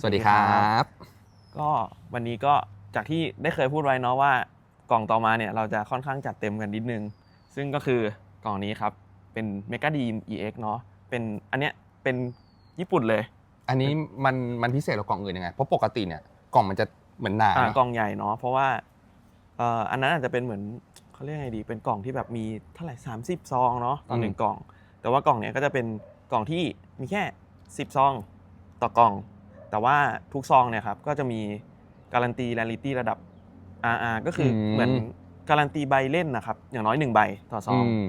สวัสดีครับ ก็วันนี้ก็จากที่ได้เคยพูดไว้เนาะว่ากล่องต่อมาเนี่ยเราจะค่อนข้างจัดเต็มกันนิดนึง ซึ่งก็คือกล่องนี้ครับเป็น Mega d e m EX เนาะเป็นอันเนี้ยเป็นญี่ปุ่นเลย อันนี้มันมันพิเศษกว่ากล่องอื่นยังไงเพราะปกติเนี่ยกล่องมันจะเหมือนหนาอ่าเนอะกล่องใหญ่เนาะเพราะว่าเอ่ออันนั้นอาจจะเป็นเหมือนเขาเรียกไงดี เป็นกล่องที่แบบมีเท่าไหร่30ซองเนาะต่อหนึ่งกล่อง แต่ว่ากล่องเนี้ยก็จะเป็นกล่องที่มีแค่10ซองต่อกล่อง แต่ว่าทุกซองเนี่ยครับก็จะมีการันตีแรลิตี้ระดับ RR ก็คืออม เหมือนการันตีใบเล่นนะครับ อย่างน้อยหนึ่งใบต่อซองม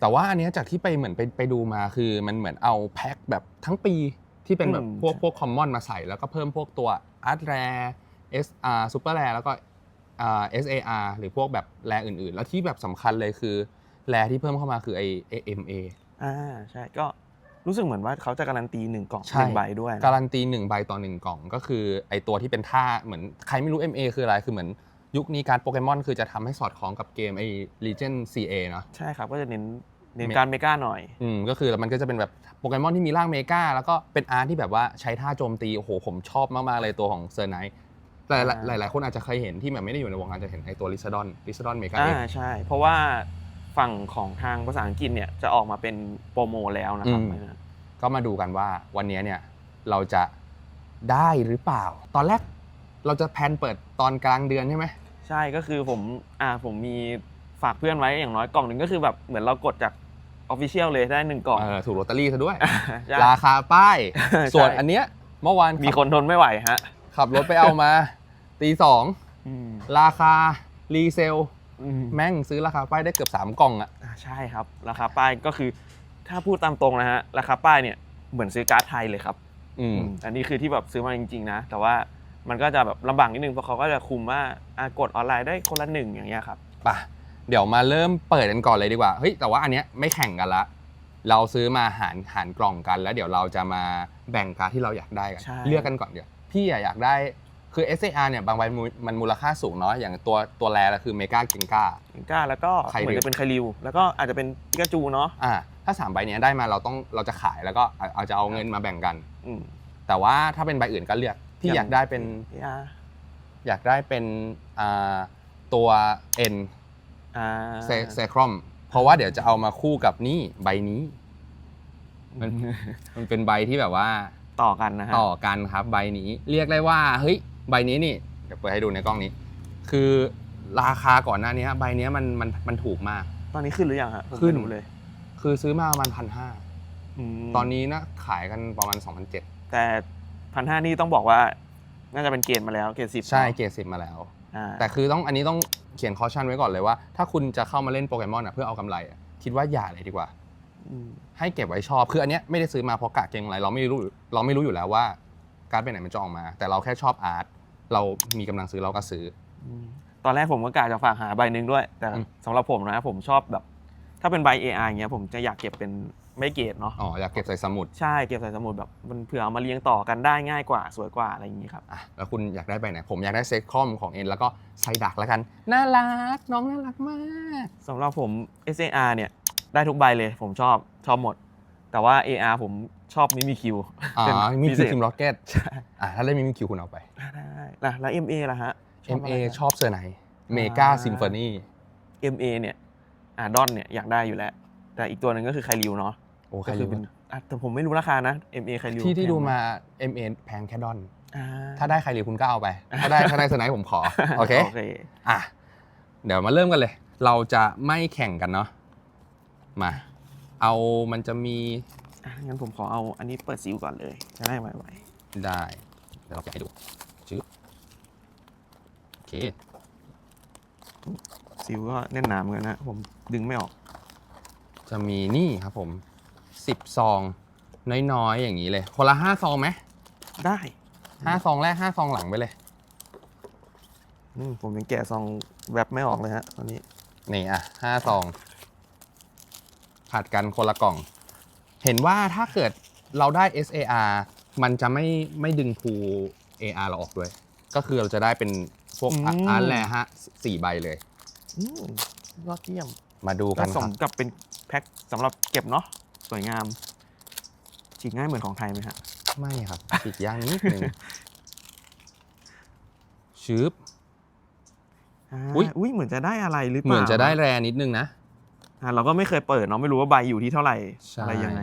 แต่ว่าอันเนี้ยจากที่ไปเหมือนไปไปดูมาคือมันเหมือนเอาแพ็คแบบทั้งปีที่เป็นแบบอืมพวกใช่ พวกคอมมอนมาใส่แล้วก็เพิ่มพวกตัวอาร์ตแร SR Super Rare แล้วก็อ่า SAR หรือพวกแบบแรอื่นๆ แล้วที่แบบสำคัญเลยคือแรที่เพิ่มเข้ามาคือไอ AMA อ่าใช่ก็ รู้สึกเหมือนว่าเขาจะการันตีหนึ่งกล่องใช่หนึ่งใบด้วยนะ การันตีหนึ่งใบต่อหนึ่งกล่องก็คือไอตัวที่เป็นท่าเหมือนใครไม่รู้ MA คืออะไรคือเหมือนยุคนี้การดโปเกมอนคือจะทำให้สอดคล้องกับเกมไอ Legend CA เนาะใช่ครับก็จะเน้นเน้นเมการเมกาหน่อย อืมก็คือมันก็จะเป็นแบบโปเกมอนที่มีร่างเมกาแล้วก็เป็นอาร์ตที่แบบว่าใช้ท่าโจมตีโอ้โหผมชอบมาก ๆ เลยตัวของเซอร์ไนท์หลายอ่าหลายหลายคนอาจจะเคยเห็นที่แบบไม่ได้อยู่ในวงการจะเห็นไอตัวลิซาดอนลิซาดอนเมกาอ่าใช่ เพราะว่า ฝั่งของทางภาษาอังกฤษเนี่ยจะออกมาเป็นโปรโมแล้วนะครับก็มาดูกันว่าวันนี้เนี่ยเราจะได้หรือเปล่า ตอนแรกเราจะแพลนเปิดตอนกลางเดือนใช่ไหม ใช่ก็คือผมอ่าผมมีฝากเพื่อนไว้อย่างน้อยกล่องหนึ่งก็คือแบบเหมือนเรากดจากออฟฟิเชียลเลยได้หนึ่งกล่องเออถูกลอตเตอรี่ซะด้วย ใช่ ราคาป้าย ใช่ ส่วนอันเนี้ยเมื่อวานมีคนทนไม่ไหวฮะขับรถไปเอามาตีสองอืมราคารีเซลอืม แม่งซื้อราคาป้ายได้เกือบ 3 กล่องอะอ่าใช่ครับ ราคาป้ายก็คือ ถ้าพูดตามตรงนะฮะราคาป้ายเนี่ยเหมือนซื้อการ์ดไทยเลยครับอืมอืมอันนี้คือที่แบบซื้อมาจริง ๆ นะ แต่ว่ามันก็จะแบบลำบากนิดนึงเพราะเขาก็จะคุมว่าอะกดออนไลน์ได้คนละหนึ่งอย่างเงี้ยครับป่ะเดี๋ยวมาเริ่มเปิดกันก่อนเลยดีกว่าเฮ้ยแต่ว่าอันเนี้ยไม่แข่งกันละ เราซื้อมาหารหารกล่องกันแล้ว เดี๋ยวเราจะมาแบ่งการดที่เราอยากได้กันใช่เลือกกันก่อนเดี๋ยวพี่อะอยากได้ คือ SAR เนี่ยบางใบมูมันมูลค่าสูงเนาะอย่างตัวตัวแรก็คือเมกาเกงกาก้าแล้วก็ไคริว เหมือนจะเป็นไคริว แล้วก็อาจจะเป็นปิกาจูเนาะอ่าถ้าสามใบเนี้ยได้มาเราต้องเราจะขายแล้วก็เอาเอาจะเอาเงินมาแบ่งกัน อืม แต่ว่าถ้าเป็นใบอื่นก็เลือกพี่อยากได้เป็น อ่าอยากได้เป็นอ่าตัว N อ่าเซเซครอมเพราะว่าเดี๋ยวจะเอามาคู่กับนี่ใบนี้ มันมันเป็นใบที่แบบว่า ต่อกันนะฮะ ต่อกันครับใบนี้ เรียกได้ว่าเฮ้ย ใบนี้นี่เดี๋ยวเปิดให้ดูในกล้องนี้ คือราคาก่อนหน้านี้ใบเนี้ยมันมันมันถูกมาก ตอนนี้ขึ้นหรือยังฮะผมขึ้นไม่รู้เลยคือซื้อมาประมาณพันห้ามตอนนี้นะขายกันประมาณ2,007แต่พันห้านี่ต้องบอกว่า น่าจะเป็นเกณฑ์มาแล้วเกณฑ์สิบใช่เกรดสิบมาแล้วอ่าแต่คือต้องอันนี้ต้องเขียนคอชั่นไว้ก่อนเลยว่า ถ้าคุณจะเข้ามาเล่นโปเกมอนอะเพื่อเอากำไรอะคิดว่าอย่าเลยดีกว่ามให้เก็บไว้ชอบคืออันเนี้ยไม่ได้ซื้อมาเพราะกะเก่งอะไรเราไม่รู้เราไม่รู้อยู่แล้วว่าการ์ดไปไหนมันจะออกมา แต่เราแค่ชอบอาร์ต เรามีกำลังซื้อเราก็ซื้ออืมตอนแรกผมก็กะจะฝากหาใบหนึ่งด้วย แต่อืม สำหรับผมนะผมชอบแบบ ถ้าเป็นใบ AR อย่างเงี้ยผมจะอยากเก็บเป็นไม่เกรดเนาะอ๋ออยากเก็บใส่สมุดใช่เก็บใส่สมุดแบบมันเผื่อเอามาเรียงต่อกันได้ง่ายกว่าสวยกว่าอะไรอย่างงี้ครับ อะแล้วคุณอยากได้ใบไหนผมอยากได้เซ็กคอมของเอ็นแล้วก็ไซดักแล้วกัน น่ารักน้องน่ารักมาก สำหรับผม SAR เนี่ยได้ทุกใบเลยผมชอบชอบหมด แต่ว่า AR ผมชอบมิมิคิวอ๋อเป็นมีพิคิเศวษทีมร็อกเก็ตใช่อะถ้าเล่นมีคิวคุณเอาไปได้ได้ได้แล้ว MA ล่ะฮะชบ MA อะไรฮะชอบเซอร์ไหนเมกาซิมโฟนี MA เนี่ยอ่าดอนเนี่ยอยากได้อยู่แล้ว แต่อีกตัวหนึ่งก็คือไคริวเนาะโอ้ใคก็รคือรู้เป็นอะแต่ผมไม่รู้ราคานะ MA ไคริวที่ที่แพงดูไหมา MA แพงแค่ดอนอ่าถ้าได้ใครรีคุณก็เอาไป ถ้าได้ถ้าได้เซอร์ไนผมขอโอเคโอเคอะเดี๋ยวมาเริ่มกันเลย เราจะไม่แข่งกันเนาะมา เอามันจะมีอะงั้นผมขอเอาอันนี้เปิดซิลก่อนเลย จะได้ไวได้ เดี๋ยวเราจะให้ดูชื่อโอเค ๆซิลก็แน่นหนาเหมือนกันนะผมดึงไม่ออก จะมีนี่ครับผมสิบซองน้อยๆอย่างนี้เลย คนละห้าซองไหมได้ ห้าซองแรกห้าซองหลังไปเลย อืมผมยังแกะซองแวบไม่ออกเลยฮะตอนนี้ นี่อะห้าซอง ผัดกันคนละกล่อง เห็นว่าถ้าเกิดเราได้ SAR มันจะไม่ไม่ดึงพู AR เราออกด้วย ก็คือเราจะได้เป็นพวกอืมอาร์ตแลฮะสี่ใบเลย อืมยอดเยี่ยมมาดูก็กันสคมรับกับเป็นแพ็คสำหรับเก็บเนาะสวยงามฉีกง่ายเหมือนของไทยไหมฮะ ไม่ครับฉีกยางนิดนึง ชืบอ่าอุ๊ย อุ้ยเหมือนจะได้อะไรหรือเปล่าเหมือนจะได้แรนิดนึงนะ อ่าเราก็ไม่เคยเปิดเนาะไม่รู้ว่าใบอยู่ที่เท่าไหร่ใช่ อะไรยังไง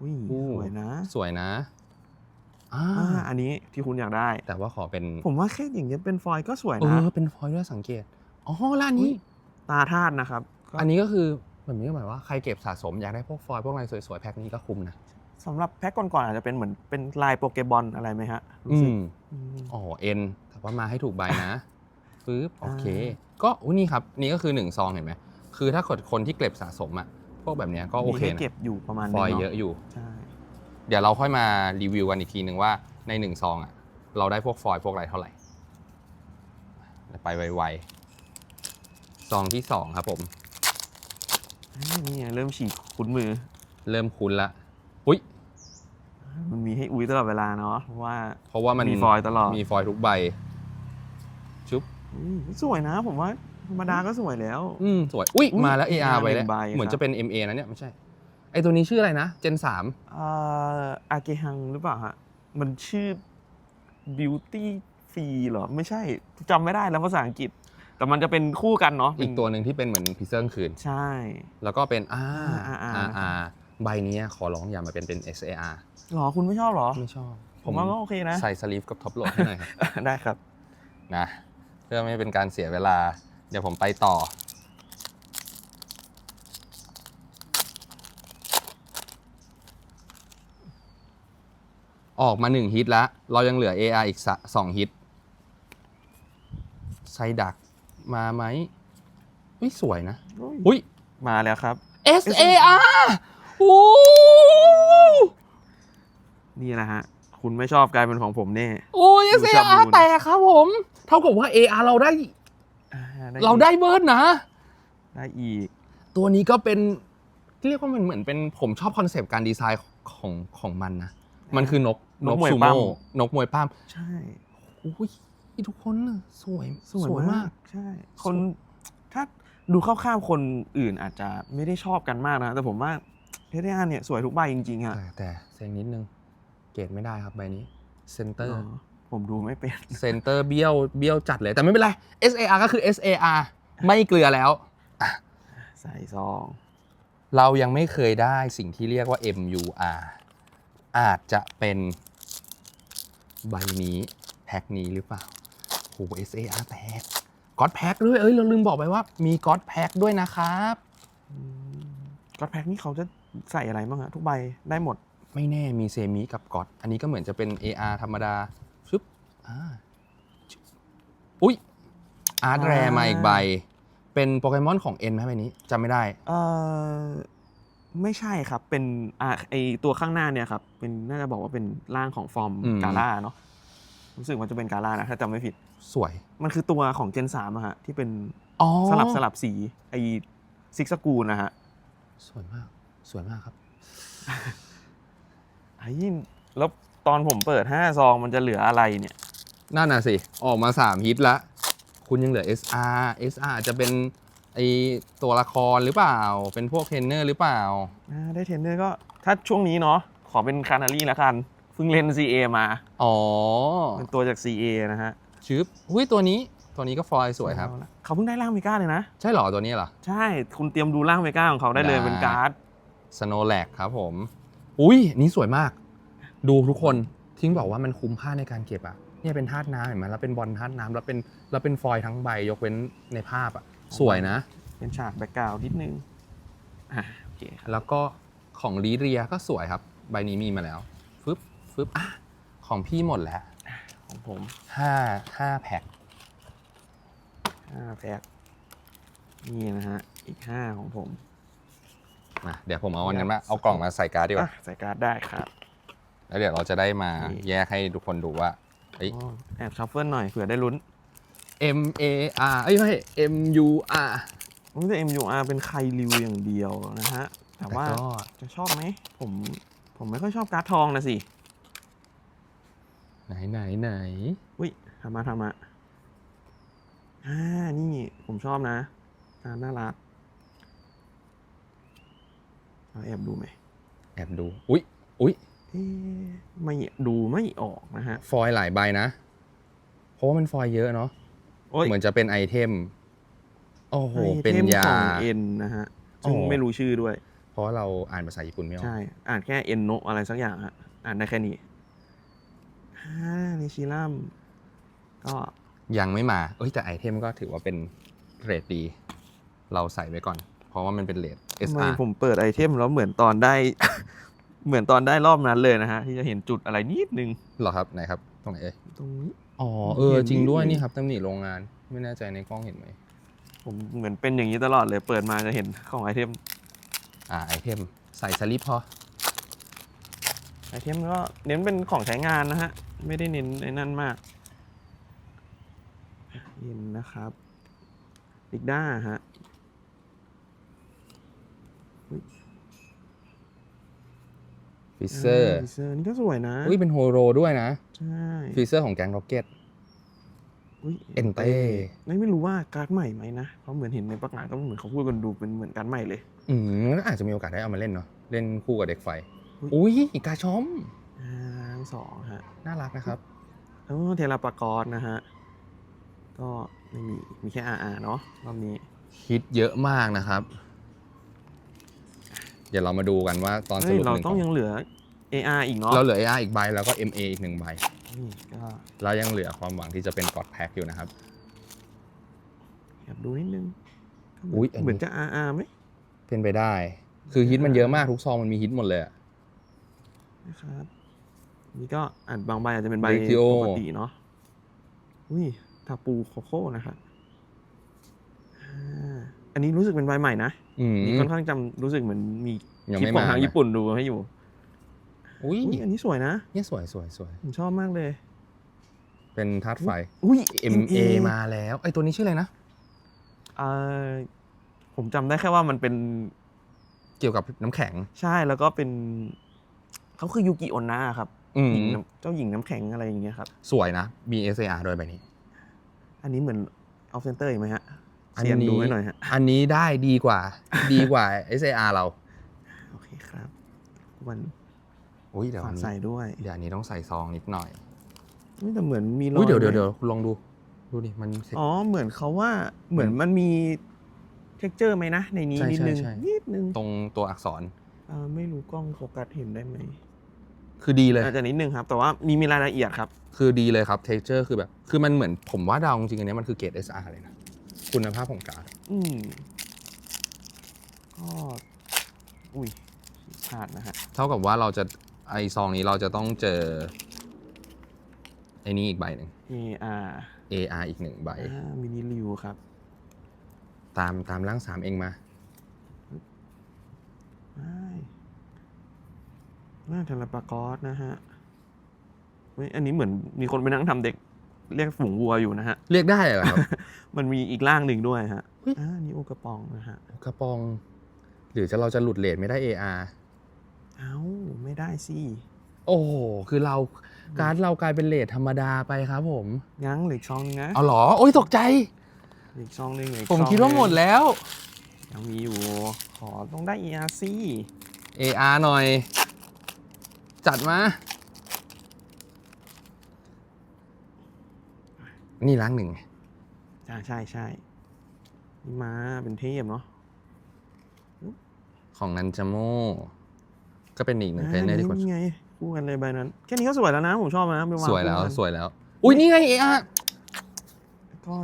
อุ้ยอู้สวยนะสวยนะอ่าอ่าอันนี้ที่คุณอยากได้ แต่ว่าขอเป็นผมว่าแค่อย่างเงี้ยเป็นฟอยล์ก็สวยเอนะ อเป็นฟอยล์ด้วยสังเกตอ๋อแล้วอันนี้ ตาธาตุนะครับก็อันนี้ก็คือแบบนี้ก็หมายว่าใครเก็บสะสมอยากได้พวกฟอยล์พวกอะไรสวยๆแพ็คนี้ก็คุ้มนะสำหรับแพ็คก่อนๆอาจจะเป็นเหมือนเป็นลายโปเกบอลอะไรไหมฮะรู้อืสึกมอืม อ๋อเอ็นแต่ว่ามาให้ถูกใบนะ ปึ๊บโอเคอ่ก็อุ้ยนี่ครับ นี่ก็คือหนึ่งซองเห็นไหมคือถ้าเกิดคนที่เก็บสะสมอะพวกแบบเนี้ยก็โอเคมีให้นะเก็บอยู่ประมาณฟอยล์นึงเยอะอยู่ใช่เดี๋ยวเราค่อยมารีวิวกันอีกทีหนึ่งว่าในหนึ่งซองอะเราได้พวกฟอยล์พวกอะไรเท่าไหร่ ไปไวๆซองที่สองครับผมอ่านี่ไงเริ่มฉีกคุ้นมือ เริ่มคุ้นละอุ้ยมันมีให้อุ้ยตลอดเวลาเนาะเพราะว่า เพราะว่ามันมีฟอยล์ตลอดมีฟอยล์ทุกใบชุบ อุ้ยสวยนะผมว่าธรรมดาก็สวยแล้ว อืมสวย อุ้ยอุ๊ยมาแล้ว AR AR ไว้แล้ว หนึ่งใบเหมือนครับ จะเป็น MA นะเนี่ยไม่ใช่ ไอตัวนี้ชื่ออะไรนะ Gen 3 อ่าอาเกฮังหรือเปล่าฮะ มันชื่อ beauty free เหรอ ไม่ใช่จำไม่ได้แล้วภาษาอังกฤษ แต่มันจะเป็นคู่กันเนาะอีกตัวหนึ่งที่เป็นเหมือนพีเซอร์คืน ใช่ แล้วก็เป็นอ่า RR RR ใบเนี้ยขอร้องอย่ามาเป็นเป็น SAR หรอคุณไม่ชอบเหรอ ไม่ชอบผมว่าก็โอเคนะ ใส่สลีฟกับท็อปโหลดให้หน่อยครับ ได้ครับนะ เพื่อไม่ให้เป็นการเสียเวลา เดี๋ยวผมไปต่อ ออกมาหนึ่งฮิตแล้ว เรายังเหลือ AR อีกสะสองฮิตไซดักมาไหมอุ้ยสวยนะ อุ้ย มาแล้วครับ SAR โอ้นี่แหละฮะ คุณไม่ชอบกลายเป็นของผมแน่ โอ้ยดูชอบ SAR ดูแตกครับผม เท่ากับว่า AR เราได้ อ่เราได้เบิร์ดนะ ได้อีก ตัวนี้ก็เป็นเรียกว่ามันเหมือนเป็นผมชอบคอนเซปต์การดีไซน์ของของมันนะ มันคือนกนกมวยปั้มนกมวยปั้มใช่ โอ้ยทุกคนน่ะสวยสวยมาก ใช่ คนสวย ถ้าดูคร่าวๆคนอื่นอาจจะไม่ได้ชอบกันมากนะ แต่ผมว่าเทเดอาเนี่ยสวยทุกใบจริงๆอะแต่แต่เซ็งนิดนึง เกรดไม่ได้ครับใบนี้เซนเตอร์อ๋อผมดูไม่เป็นเซนเตอร์เบี้ยวเบี้ยวจัดเลยแต่ไม่เป็นไร SAR ก็คือ SAR ไม่เกลือแล้วใส่ซอง เรายังไม่เคยได้สิ่งที่เรียกว่า MUR อาจจะเป็นใบนี้แพ็คนี้หรือเปล่าโห SAR แตกก็อดแพ็คด้วย เอ้ย เราลืมบอกไปว่ามีก็อดแพ็คด้วยนะครับก็อดแพ็คนี่เขาจะใส่อะไรบ้างอะทุกใบได้หมด ไม่แน่มีเซมิกับก็อดอันนี้ก็เหมือนจะเป็น AR ธรรมดาชึบอ่าชึบอุ๊ยอาร์ตแรอ่ามาอีกใบ เป็นโปเกมอนของ N ไหมใบนี้จำไม่ได้ เออไม่ใช่ครับเป็นอ่าไอตัวข้างหน้าเนี่ยครับเป็นน่าจะบอกว่าเป็นร่างของฟอร์มอืม กาล่าเนาะรู้สึกว่าจะเป็นกาล่านะถ้าจำไม่ผิด สวยมันคือตัวของเจนสามอะฮะที่เป็นอ๋อสลับสลับสีไอซิกสกูลนะฮะ สวยมาก สวยมากครับ ไอ้ยแล้วตอนผมเปิดห้าซองมันจะเหลืออะไรเนี่ย นั่นน่ะสิ ออกมา 3 ฮิตละ คุณยังเหลือ SR SR อาจจะเป็นไอตัวละครหรือเปล่า เป็นพวกเทรนเนอร์หรือเปล่าอ่าได้เทรนเนอร์ก็ถ้าช่วงนี้เนาะขอเป็นคานารีแล้วกันเพิ่งเล่น CA มา อ๋อ เป็นตัวจาก CA นะฮะชึบหุ้ยตัวนี้ตัวนี้ก็ฟอยล์สวยครับเอาละเขาเพิ่งได้ร่างเมกาเลยนะ ใช่เหรอตัวนี้เหรอ ใช่คุณเตรียมดูร่างเมกาของเขาได้เลยได้เป็นการ์ดสโนแลกครับผม อุ้ยนี่สวยมาก ดูทุกคนทิ้งบอกว่ามันคุ้มค่าในการเก็บอะเนี่ยเป็นธาตุน้ำเห็นไหมแล้วเป็นบอลธาตุน้ำแล้วเป็นแล้วเป็นฟอยล์ทั้งใบยกเว้นในภาพอะสวยนะ เป็นฉากแบ็กกราวด์นิดนึงอะโอเคครับแล้วก็ของลีเรียก็สวยครับ ใบนี้มีมาแล้วฟึบฟึบอะของพี่หมดแล้วของผมห้าห้าแพ็คห้าแพ็คนี่นะฮะอีกห้าของผม มาเดี๋ยวผมเอาอันนั้นมาเอากล่องมาใส่การ์ดดีกอะว่าใส่การ์ดได้ครับ แล้วเดี๋ยวเราจะได้มานี่แยกให้ทุกคนดูว่าเอ้ยอ๋อแอบชัฟเฟิลหน่อยเผื่อได้ลุ้น M A R เอ้ยไม่ใช่ M U R มันจะ MUR เป็นใครริวอย่างเดียวนะฮะ แต่ว่าก็ จะชอบไหมผมผมไม่ค่อยชอบการ์ดทองนะสิ ไหนไหนไหนอุ้ยทำมาทำมาอ่า นี่ผมชอบนะอ่าน่ารักเราแอบดูไหมแอบดู อุ๊ยอุ๊ย เอ๊ะไม่ดูไม่ออกนะฮะ ฟอยล์หลายใบนะ เพราะว่ามันฟอยล์เยอะเนาะ โอ้ยเหมือนจะเป็นไอเทม โอ้โหไอเป็นทมยาของเอ็นนะฮะซึ่งอ๋อไม่รู้ชื่อด้วย เพราะว่าเราอ่านภาษาญี่ปุ่นไม่ออกใช่ อ่านแค่เอ็นโนอะไรสักอย่างฮะ อ่านได้แค่นี้ฮ่านิชิลัมก็ยังไม่มา เอ้ยแต่ไอเทมก็ถือว่าเป็นเรทดี เราใส่ไว้ก่อน เพราะว่ามันเป็นเรท ทำไม SR ผมเปิดไอเทมแล้วเหมือนตอนได้ เหมือนตอนได้รอบนั้นเลยนะฮะ ที่จะเห็นจุดอะไรนิดนึงเหรอครับไหนครับ ตรงไหนเอ่ยตรงนี้ อ๋อเออเห็นจริงด้วยนิดนึง นี่ครับตำหนิโรงงาน ไม่แน่ใจในกล้องเห็นไหมผมเหมือนเป็นอย่างนี้ตลอดเลยเปิดมาจะเห็นของไอเทมอ่าไอเทมใส่สลิปพอไอเทมก็เน้นเป็นของใช้งานนะฮะ ไม่ได้เน้นไอ้นั่นมากเย็นนะครับอีกด้าฮะ ฟิเซอร์ฟิเซอร์นี่ก็สวยนะอุ้ยเป็นโฮโรด้วยนะ ใช่ฟิเซอร์ของแกงร็อกเก็ตอุ้ยเอ็นเต้ไม่ไม่รู้ว่าการ์ดใหม่ไหมนะเพราะเหมือนเห็นในประกาศก็เหมือนเขาพูดกันดูเป็นเหมือนการ์ดใหม่เลย อืมก็อาจจะมีโอกาสได้เอามาเล่นเนาะเล่นคู่กับเด็กไฟ อุ๊ยอุ้ยกาชอมอ่าทั้งสองฮะ น่ารักนะครับแล้วก็เทเลปากรนะฮะ ก็ไม่มีมีแค่ RR เนาะรอบนี้ ฮิตเยอะมากนะครับเดี๋ยวเรามาดูกันว่าตอนสเฮ้ยรุปเราหนึ่งต้องยังเหลือ AR อีกเนาะเราเหลือ AR อีกใบแล้วก็ MA อีกหนึ่งใบ นี่ก็เรายังเหลือความหวังที่จะเป็นกอดแพ็คอยู่นะครับ แอบดูนิดนึงก็เหมือุ๊ยอันนี้ เหมือนจะ RR ไหมเป็นไปได้ คือฮิตมันเยอะมากทุกซองมันมีฮิตหมดเลยอะ นะครับ นี่ก็อ่านบางใบอาจจะเป็นใบ Briccio ปกติเนาะอุ้ยทาปูโคโค่นะครับอ่า อันนี้รู้สึกเป็นใบใหม่นะอืม นี่ค่อนข้างจำรู้สึกเหมือนมียังคลิปไม่ของมาทางนะ ญี่ปุ่นดูให้อยู่อุ้ยอุ้ยอันนี้สวยนะ เนี่ยสวยสวยสวยผมชอบมากเลย เป็นธาตุไฟ อุ้ย MA มาแล้วไอตัวนี้ชื่ออะไรนะ เอ่อผมจำได้แค่ว่ามันเป็นเกี่ยวกับน้ำแข็งใช่แล้วก็เป็นเขาคือยูกิโอนนะครับอืมหญิงน้ำเจ้าหญิงน้ำแข็งอะไรอย่างเงี้ยครับ สวยนะ มี SAR ด้วยใบนี้ อันนี้เหมือนออฟเซนเตอร์อีกไหมฮะ อันเซียนนี้ดูให้หน่อยฮะ อันนี้ได้ดีกว่า ดีกว่า SAR เราโอเคครับวันอุ้ยเดี๋ยวฝาอักนใส่นี้ด้วยเดี๋ยวอันนี้ต้องใส่ซองนิดหน่อยอุ๊ยแต่เหมือนมีรออุ้ยยเดี๋ยวเดี๋ยวไหมเดี๋ยวลองดู ดูดิมันอ๋อเหมือนเขาว่าเหมือนมันมีเท็กเจอร์ไหมนะ ในนี้ใช่นิดนึงใช่ใช่ นิดนึงตรงตัวอักษรเอ่อไม่รู้กล้องโฟกัสเห็นได้ไหมคือดีเลย อาจจะนิดนึงครับ แต่ว่ามีมีรายละเอียดครับ คือดีเลยครับ texture คือแบบ คือมันเหมือนผมว่าดาวจริงๆอันเนี้ยมันคือเกรด SR เลยนะ คุณภาพของการ์ดอืมก็อุ้ยพลาดนะฮะ เท่ากับว่าเราจะไอซองนี้เราจะต้องเจอไอ้นี่อีกใบหนึ่ง AR AR อีกหนึ่งใบ อ่ามินิริวครับตามตามร่างสามเองมาไม่น่าทาราปากอสนะฮะเฮ้ยอันนี้เหมือนมีคนไปนั่งทำเด็ก เรียกฝูงวัวอยู่นะฮะ เรียกได้เหรอครับ มันมีอีกร่างหนึ่งด้วยฮะเฮ้ยอ่านี่โอกระปองนะฮะ กระปอง หรือจะเราจะหลุดเลทไม่ได้ AR เอ้าไม่ได้สิโอ้โหคือเราการ์ดเรากลายเป็นเลทธรรมดาไปครับ ผมยั้งเหล็กซองนึงนะเอาเหรอโอ้ยตกใจ เหล็กซองนึงเหล็กผมซองคิดว่าหมดแล้ว ยังมีอยู่ ขอต้องได้ ERC AR หน่อย จัดมา นี่ล้างหนึ่งใช่ใช่ใช่นี่มาเป็นเทพเนาะของนันจาโมก็เป็นอีกหนึ่งเทรนเนอร์อ่าที่คนนี่ไงคู่กันเลยใบนั้น แค่นี้ก็สวยแล้วนะ ผมชอบนะเป็นางสวยแล้วคู่กันสวยแล้ว อุ้ยนี่ไง AR ก็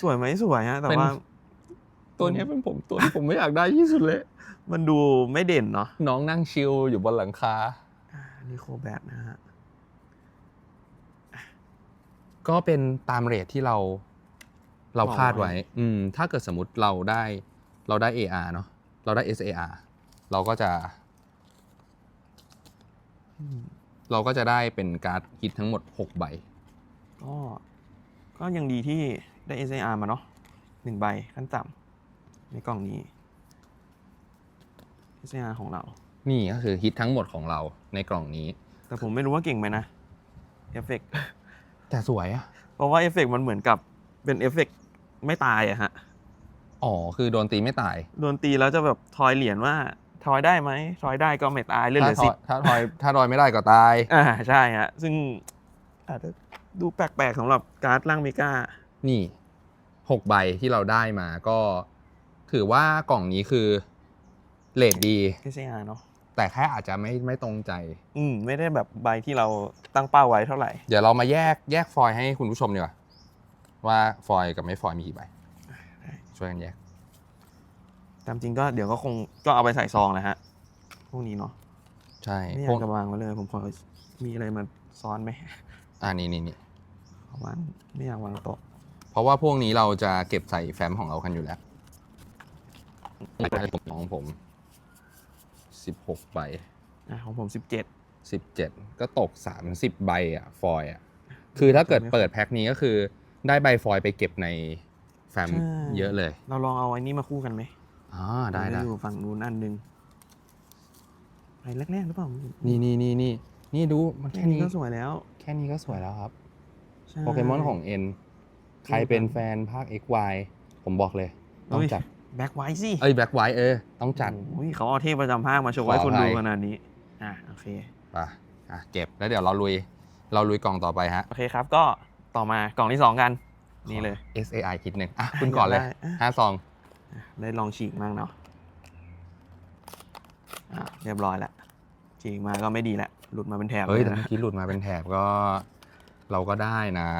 สวยไหมสวยฮะแต่เป็นว่า ตัวเนี้ยเป็นผมตัวที่ผมไม่อยากได้ที่สุดเลย มันดูไม่เด่นเนาะน้องนั่งชิลอยู่บนหลังคาอ่านี่โคแบทนะฮะ ก็เป็นตามเรทที่เราเราวางคาดไว้ไว้ อืม ถ้าเกิดสมมติเราได้เราได้ AR เนาะเราได้ SAR เราก็จะอืมเราก็จะได้เป็นการ์ดฮิตทั้งหมด 6 ใบ ก็ ก็ยังดีที่ได้ SAR มาเนาะหนึ่งใบขั้นต่ำในกล่องนี้ SAR ของเรา นี่ก็คือฮิตทั้งหมดของเราในกล่องนี้ แต่ผมไม่รู้ว่าเก่งไหมนะเอฟเฟกต์ แต่สวยอะเพราะว่าเอฟเฟกต์มันเหมือนกับเป็นเอฟเฟกต์ไม่ตายอะฮะ อ๋อ คือโดนตีไม่ตาย โดนตีแล้วจะแบบทอยเหรียญว่าทอยได้ไหมทอยได้ก็ไม่ตายเลื่อนเหถ้าลือทสิอบยถ้าทอยถ้าทอยไม่ได้ก็ตาย อ่าใช่ฮะ ซึ่งอาจจะดูแปลกๆสำหรับการ์ดร่างเมกานี่หกใบที่เราได้มาก็ ถือว่ากล่องนี้คือเลดดี เอสอาเนาะ แต่แค่อาจจะไม่ไม่ตรงใจ อืมไม่ได้แบบใบที่เราตั้งเป้าไว้เท่าไหร่ เดี๋ยวเรามาแยกแยกฟอยล์ให้คุณผู้ชมดีกว่าว่าฟอยล์กับไม่ฟอยล์มีกี่ใบช่วยกันแยก ตามจริงก็เดี๋ยวก็คงก็เอาไปใส่ซองแหละฮะ พวกนี้เนาะใช่ไม่อพยาวกกจะวางไว้เลย ผมขอมีอะไรมาซ้อนไหมอ่านี่นี่นี่ขอวางไม่อยากวางโต๊ะเพราะว่าพวกนี้เราจะเก็บใส่แฟ้มของเรากันอยู่แล้วของผม สิบหกใบอะของผมสิบเจ็ดสิบเจ็ดก็ตกสามสิบใบอะฟอยล์อะคือถ้าเกิดเปิดแพ็คนี้ก็คือได้ใบฟอยล์ไปเก็บในแฟ้มเยอะเลยเราลองเอาไอ้นี่มาคู่กันไหมอ๋อได้ได้ อยู่ฝั่งนู้นอันหนึงไปแรกๆหรือเปล่านี่นี่นี่นี่นี่ดูมันแค่แค่นี้นี้ก็สวยแล้วแค่นี้ก็สวยแล้วครับ ใช่ โปเกมอนของ N ใครเป็นแฟนภาค XY ผมบอกเลย ต้องจัด แบ็คไวท์สิ เอ้ยแบ็คไวท์เออ ต้องจัด โอ้ยเขาเอาเทพประจำภาคมาโชว์ให้ขอคนอภัดูยขนาดนี้ อะโอเคไปอะเก็บแล้วเดี๋ยวเราลุย เราลุยกล่องต่อไปฮะ โอเคครับก็ต่อมากล่องที่สองกัน นี่เลย SAI คิดหนึ่งอะคุณก่อนเลยได้อะห้าซอง ได้ลองฉีกมากเนาะอะเรียบร้อยแล้วฉีกมาก็ไม่ดีแล้วหลุดมาเป็นแถบเฮ้ยเลแต่นะเมื่อกี้หลุดมาเป็นแถบก็เราก็ได้นะ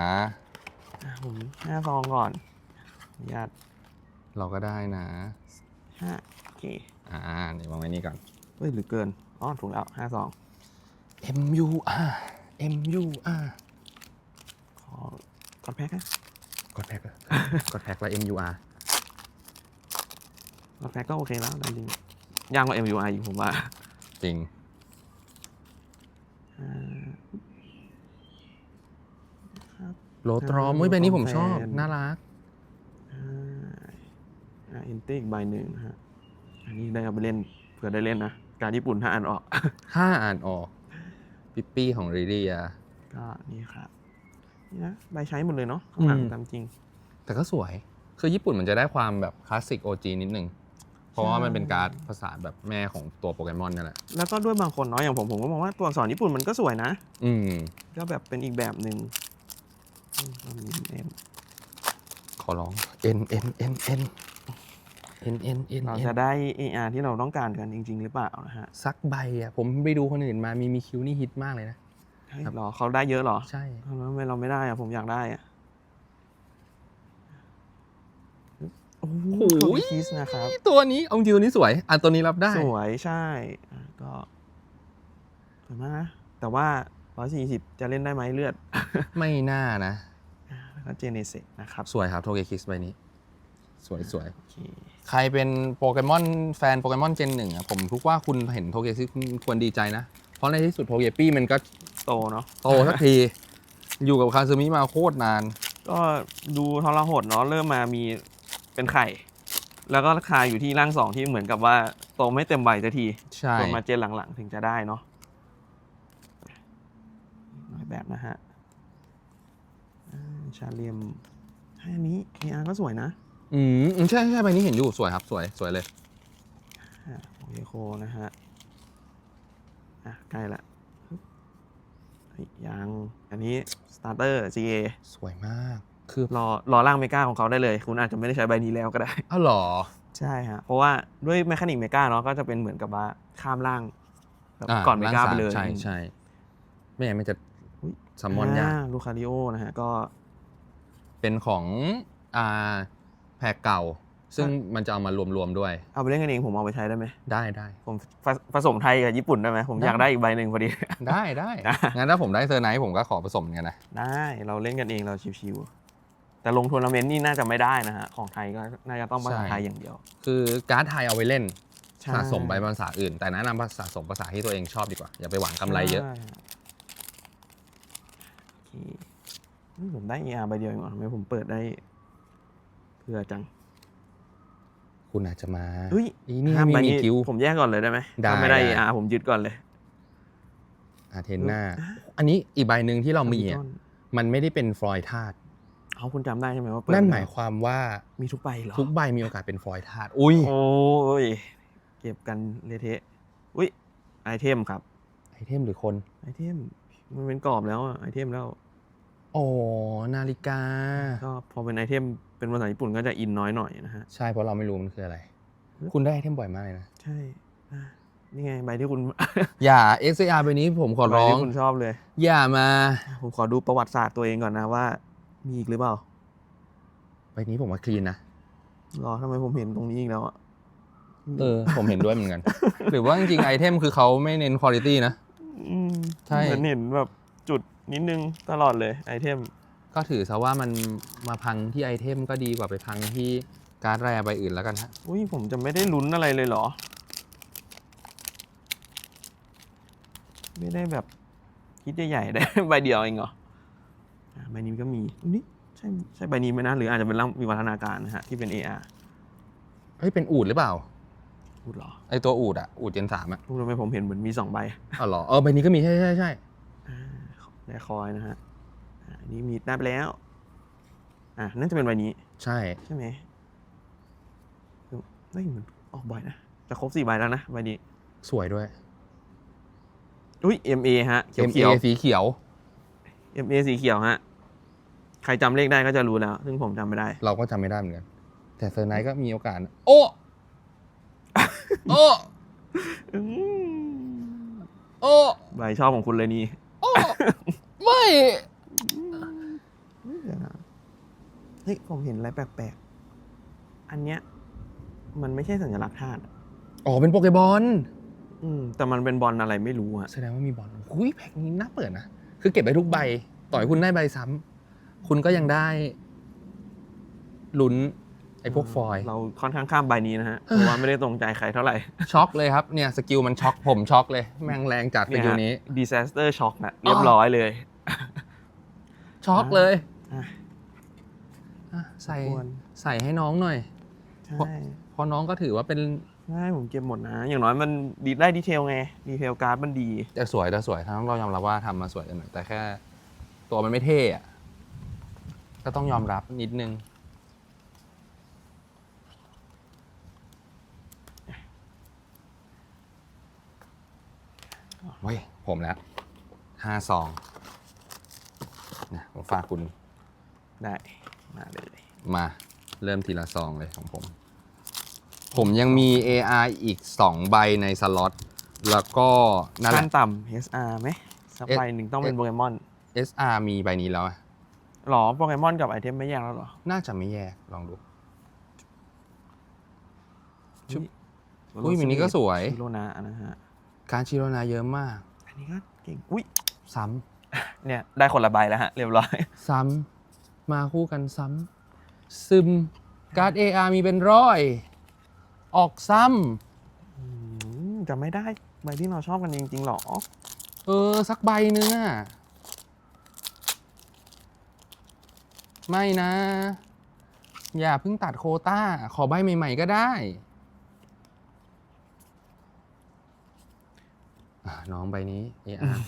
อะผมห้าซองก่อนอนุญาต เราก็ได้นะห้าโอเคอ่าเดี๋ยววางไว้นี่ก่อนเฮ้ยหรือเกินอ๋อถูกแล้วห้าซอง MUR MUR ขอกดแพ็คอะกดแพ็คเลยกดแพ็คแล้ว MUR กดแพ็คก็โอเคแล้วจริงๆย่างกว่า MUI อยู่ผมว่าจริงอ่าครับ โลตรอมอ่าอุ้ยใบนี้ผมชอบแฟนน่ารักอ่าอ่าอินเตอีกใบหนึ่งนะฮะ อันนี้ได้เอาไปเล่นเผื่อได้เล่นนะ การญี่ปุ่นถ้าอ่านออกถ้าอ่านออก ปิปปี้ของรีเดีย ก็นี่ครับ นี่นะใบใช้หมดเลยเนาะข้างหลังอืม ตามจริง แต่ก็สวย คือญี่ปุ่นมันจะได้ความแบบคลาสสิก OG นิดนึง เพราะว่ามันเป็นการ์ดภาษาแบบแม่ของตัวโปเกมอนนั่นแหละ แล้วก็ด้วยบางคนเนาะอย่างผมผมก็มองว่าตัวอักษรญี่ปุ่นมันก็สวยนะ อืม ก็แบบเป็นอีกแบบหนึ่งอืมก็มีเอ็นขอร้อง N N N N N N N เรา N จะได้ AR ที่เราต้องการกันจริง ๆ หรือเปล่านะฮะสักใบอะผมไปดูคนอื่นมามีมีคิวนี่ฮิตมากเลยนะเฮ้ยเหรอเขาได้เยอะเหรอ ใช่แล้วทำไมเราไม่ได้อะผมอยากได้อะโอ้โหคิสนะครับตัวนี้เอาจริงตัวนี้สวย อันตัวนี้รับได้ สวยใช่อะก็สวยมากนะแต่ว่า140จะเล่นได้ไหมเลือด ไม่น่านะอะแล้วก็เจเนเซนะครับ สวยครับโทเกคิสใบนี้ สวยสวยโอเคใครเป็นโปเกมอนแฟนโปเกมอนเจนหนึ่งอะผมทุกว่าคุณเห็นโทเกคิสคุณควรดีใจนะ เพราะในที่สุดโทเกปี้มันก็โตเนาะโตสักที อยู่กับคาซึมิมาโคตรนาน ก็ดูทรหดเนาะเริ่มมามีเป็นไข่ แล้วก็ราคาอยู่ที่ร่างสองที่เหมือนกับว่าโตไม่เต็มใบสักทีใช่จนมาเจนหลังๆ ถึงจะได้เนาะน้อยแบบนะฮะอ่าชาเลียมให้อันนี้ AR ก็สวยนะ อืมอืมใช่ใช่ใบนี้เห็นอยู่สวยครับ สวยสวยเลยอะโอเคโคนะฮะ อะ ใกล้ละปึ๊บเฮ้ยยัง อันนี้ starter GA สวยมาก คือรอรอร่างเมกาของเขาได้เลย คุณอาจจะไม่ได้ใช้ใบนี้แล้วก็ได้อ้าวเหรอ ใช่ฮะ เพราะว่าด้วยแมคานิกเมกาเนาะก็จะเป็นเหมือนกับว่าข้ามร่างแบบอ่าก่อนเมการ่างไปสามเลย ใช่ใช่ไม่งั้นมันจะอุ๊ยซัมมอนยากลูคาริโอนะฮะก็ เป็นของอ่าแพ็กเก่า ซึ่งมันจะเอามารวมๆด้วย เอาไปเล่นกันเองผมเอาไปใช้ได้ไหมได้ได้ผมผสผสมไทยกับญี่ปุ่นได้ไหมผมได้อยากได้อีกใบหนึ่งพอดีได้ได้ได้งั้นถ้าผมได้เซอร์ไนท์ผมก็ขอผสมเหมือนกันนะได้เราเล่นกันเองเราชิวๆแต่ลงทัวร์นาเมนต์นี่น่าจะไม่ได้นะฮะของไทยก็น่าจะต้องภาษาไทยอย่างเดียว คือการ์ดไทยเอาไว้เล่นใช่สะสมไปภาษาอื่น แต่แนะนำภาษาสมภาษาที่ตัวเองชอบดีกว่า อย่าไปหวังกำไรเยอะใช่โอเคอืมผมได้ ER ใบเดียวเองเหรอทำไมผมเปิดได้ เพื่อจังคุณอาจจะมาเฮ้ยอีนี่ห้ามมีใบมีนี้คิว ผมแยกก่อนเลยได้ไหมได้ถ้าไม่ได้ได้ ER ผมยึดก่อนเลยอาเทน่าอันนี้อีกใบหนึ่งที่เรามีอะต้นมันไม่ได้เป็นฟลอยด์ธาตุเอาคุณจำได้ใช่ไหมว่าเปิดนั่นแล้วหมายความว่ามีทุกใบเหรอทุกใบมีโอกาสเป็นฟลอยด์ธาตุอุ้ยโอ้ยเก็บกันเละเทะอุ้ยไอเทมครับไอเทมหรือคน ไอเทมมันเป็นกรอบแล้วอะไอเทมแล้วโอ้นาฬิกา ก็พอเป็นไอเทมเป็นภาษาญี่ปุ่นก็จะอินน้อยหน่อยนะฮะ ใช่เพราะเราไม่รู้มันคืออะไร คุณได้ไอเทมบ่อยมากเลยนะ ใช่อะนี่ไงใบที่คุณ อย่า XR ไปนี้ผมขอใบร้อง ที่คุณชอบเลย อย่ามา ผมขอดูประวัติศาสตร์ตัวเองก่อนนะว่า มีอีกหรือเปล่าใบนี้ผมว่าคลีนนะ รอทำไมผมเห็นตรงนี้อีกแล้วอะเออ ผมเห็นด้วยเหมือนกัน หรือว่าจริงๆไอเทมคือเขาไม่เน้นคุณภาพนะอืมใช่ เหมือนเห็นแบบจุดนิดนึงตลอดเลยไอเทม ก็ถือซะว่ามันมาพังที่ไอเทมก็ดีกว่าไปพังที่การ์ดแรใบอื่นแล้วกันฮะอุ้ยผมจะไม่ได้ลุ้นอะไรเลยเหรอ ไม่ได้แบบคิดใหญ่ๆได้ ใบเดียวเองเหรออะใบนี้ก็มีอุ๊ยนี่ใช่ใช่ใบนี้ไหมนะหรืออาจจะเป็นร่างวิวัฒนาการนะฮะที่เป็น AR เฮ้ยเป็นอูดหรือเปล่า พูดเหรอไอตัวอูดอะอูดเจนสามอะพูดทำไมผมเห็นเหมือนมีสองใบอ๋อเหรอเออใบนี้ก็มีใช่ใช่ใช่อ่าได้คอยนะฮะ อ่าอันนี้มีได้ไปแล้ว อะน่าจะเป็นใบนี้ ใช่ ใช่ไหมเฮ้ยเหมือนออกบ่อยนะ จะครบสี่ใบแล้วนะใบนี้ สวยด้วย อุ้ย MA ฮะ เขียว MA เขียว สีเขียว MA สีเขียวฮะ ใครจำเลขได้ก็จะรู้แล้ว ซึ่งผมจำไม่ได้ เราก็จำไม่ได้เหมือนกัน แต่เซอร์ไนท์ก็มีโอกาสนะโอ้ โอ้ อืมโอ้ ใบชอบของคุณเลยนี่ โอ้ ไม่ เดี๋ยวนะ เฮ้ยผมเห็นอะไรแปลกๆ อันเนี้ยมันไม่ใช่สัญลักษณ์ธาตุอะอ๋อเป็นโปเกบอลอืมแต่มันเป็นบอลอะไรไม่รู้อะแสดงว่ามีบอลหุยแพ็คนี้น่าเปิดนะ คือเก็บได้ทุกใบ ต่อให้คุณได้ใบซ้ำคุณก็ยังได้ลุ้นไอ้พวกฟอยล์เราค่อนข้างข้ามใบนี้นะฮะ เพราะว่าไม่ได้ตรงใจใครเท่าไหร่ ช็อกเลยครับเนี่ยสกิลมันช็อกผมช็อกเลย แม่งแรงจัดสกิลนี้ disaster shock นะเรียบร้อยเลย ช็อกเลย อะ อะใส่ควร ใส่ให้น้องหน่อย ใช่เพราะน้องก็ถือว่าเป็นใช่ผมเก็บหมดนะ อย่างน้อยมันดีได้ดีเทลไง ดีเทลการ์ดมันดี แต่สวยแต่สวยทั้งเรายอมรับว่าทำมาสวยกันหน่อยแต่แค่ ตัวมันไม่เท่อะก็ต้องยอมรับนิดนึง เว้ย ผมแล้วห้าซองนะผมฝากคุณ ได้ มาเลยมา เริ่มทีละซองเลยของผม ผมยังมี AR อีก 2 ใบในสล็อต แล้วก็นั่นแหขั้ละ นต่ำ SR ไหมสักใบหนึ่งต้องเป็นโปเกมอน SR มีใบนี้แล้วอะหรอโปเกมอนกับไอเทมไม่แยกแล้วหรอ น่าจะไม่แยกลองดู ชุบ อุ๊อุ้ยมินิก็สวย ชิโรนานะฮะ การชิโรนาเยอะมาก อันนี้ก็เก่ง อุ้ยซ้เนี่ย ได้คนละใบแล้วฮะ เรียบร้อยำซ้ำ มาคู่กันซ้ำซึมการ์ด AR มีเป็นร้อย ออกซ้อืมจะไม่ได้ใบที่เราชอบกันจริงๆหรอำเออ สักใบนึงอะไม่นะ อย่าเพิ่งตัดโควต้า ขอใบใหม่ๆก็ได้อะน้องใบนี้ AR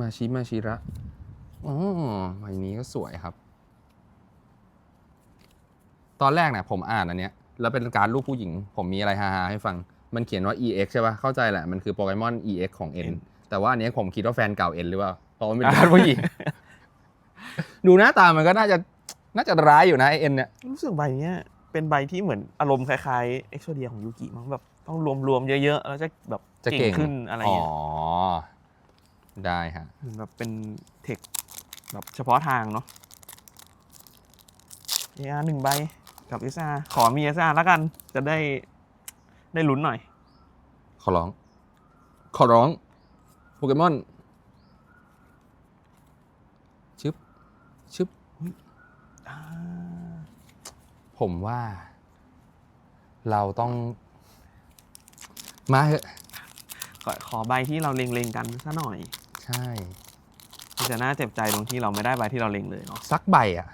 มาชิมาชิระอ๋อใบนี้ก็สวยครับ ตอนแรกเนี่ยผมอ่านอันเนี้ย แล้วเป็นการดรูปผู้หญิง ผมมีอะไรฮาๆให้ฟัง มันเขียนว่า EX ใช่ปะเข้าใจแหละ มันคือโปเกมอน EX ของ N N แต่ว่าอันเนี้ยผมคิดว่าแฟนเก่า N หรือเปล่า เพราะมันเป็นการดผู้หญิง ดูหน้าตามันก็น่าจะน่าจะร้ายอยู่นะไอเอ็นเนี่ย รู้สึกใบเนี้ยเป็นใบที่เหมือนอารมณ์คล้ายๆเอ็กโซเดียของยูกิมั้งแบบต้องรวมๆเยอะๆแล้วจะแบบจะเก่เก่งงขึ้นอะไรอ๋อเงี้ย ได้ฮะเหมือนแบบเป็นเทคแบบเฉพาะทางเนาะ AR หนึ่งใบกับ SR ขอมี SR แล้วกันจะได้ได้ลุ้นหน่อย ขอร้อง ขอร้องโปเกมอนชึบชึบอ่าผมว่า เราต้อง มาเถอะ ขอขอใบที่เราเล็งๆกันซะหน่อย ใช่ มันจะน่าเจ็บใจตรงที่เราไม่ได้ใบที่เราเล็งเลยเนาะสักใบอะ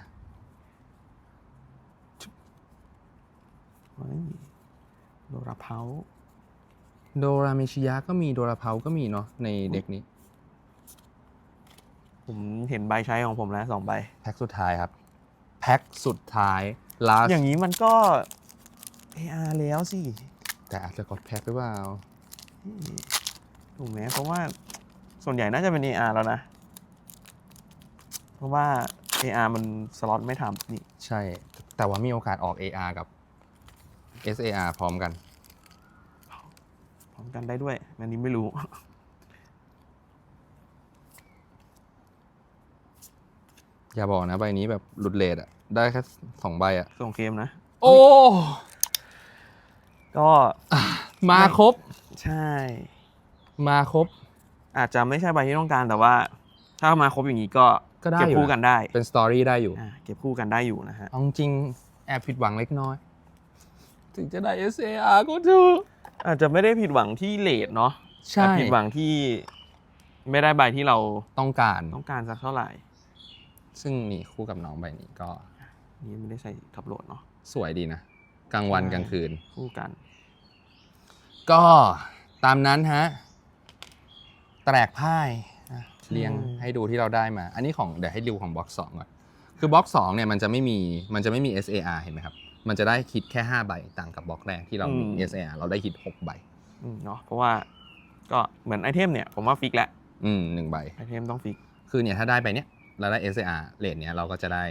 เฮ้ยโดราเพาโดราเมชิยะก็มีโดราเพาก็มีเนาะในเด็กนี้ ผมเห็นใบใช้ของผมแล้วสองใบ แพ็คสุดท้ายครับ แพ็คสุดท้าย last อย่างนี้มันก็ AR แล้วสิ แต่อาจจะกดแพ็คหรือเปล่า ถูกไหมเพราะว่า ส่วนใหญ่น่าจะเป็น AR แล้วนะ เพราะว่า AR มันสล็อตไม่ทำนี่ใช่ แต่ว่ามีโอกาสออก AR กับ SAR พร้อมกัน พร้อมกันได้ด้วย อันนี้ไม่รู้ อย่าบอกนะใบนี้แบบหลุดเลทอะได้แค่สองใบอะส่งเกมนะ โอ้ ก็มาครบ ใช่ มาครบ อาจจะไม่ใช่ใบที่ต้องการแต่ว่า ถ้ามาครบอย่างนี้ก็ก็ได้เก็บอยู่คู่กันได้เป็นสตอรี่ได้อยู่อ่าเก็บคู่กันได้อยู่นะฮะ เอาจริงๆแอบผิดหวังเล็กน้อย ถึงจะได้ SAR ก็เถอะอาจจะไม่ได้ผิดหวังที่เลทเนาะใช่แต่ผิดหวังที่ไม่ได้ใบที่เราต้องการ ต้องการสักเท่าไหร่ ซึ่งนี่คู่กับน้องใบนี้ก็นี่ไม่ได้ใส่ท็อปโหลดเนาะ สวยดีนะ กลางวันใช่ กลางคืน คู่กัน ก็ตามนั้นฮะ แตกพ่ายนะเรียงให้ดูที่เราได้มา อันนี้ของเดี๋ยวให้ดูของบล็อกสองก่อน คือบล็อกสองเนี่ยมันจะไม่มีมันจะไม่มี SAR เห็นไหมครับ มันจะได้คิดแค่5ใบต่างกับบล็อกแรกที่เรามี SAR เราได้คิด6ใบอืมเนาะเพราะว่าก็เหมือนไอเทมเนี่ยผมว่าฟิกแหละอืมหนึ่งใบไอเทมต้องฟิกคือเนี่ยถ้าได้ไปเนี่ยเราได้ SAR เลทเนี่ยเราก็จะได้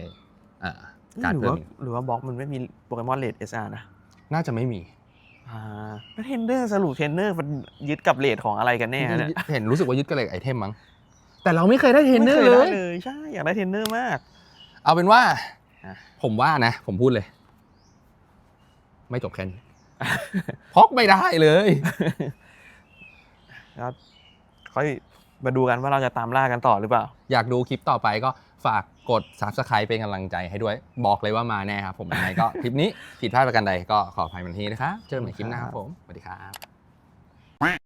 เอ่อการหรือเพิ่มว่าอีกหรือว่าบล็อกมันไม่มีโปเกมอนเลดเอสอาร์นะน่าจะไม่มี อ่าแล้วเทรนเนอร์สรุปเทรนเนอร์มันยึดกับเลทของอะไรกันแน่เนี่ยเห็นรู้สึกว่ายึดกันเลยไอเทมมั้งแต่เราไม่เคยได้เทรนเนอร์ไม่คเลยได้เลย ใช่อยากได้เทรนเนอร์มาก เอาเป็นว่า อะ ผมว่านะ ผมพูดเลย ไม่จบแค่นี้ พกไม่ได้เลย แล้วค่อยมาดูกันว่าเราจะตามล่ากันต่อหรือเปล่า อยากดูคลิปต่อไปก็ ฝากกด subscribe เป็นกำลังใจให้ด้วย บอกเลยว่ามาแน่ครับผมยังไงก็ คลิปนี้ผิดพลาดประการใดก็ขออภัยมันทีนะครับ เจอกันใหม่คลิปหน้าครับผม สวัสดีครับ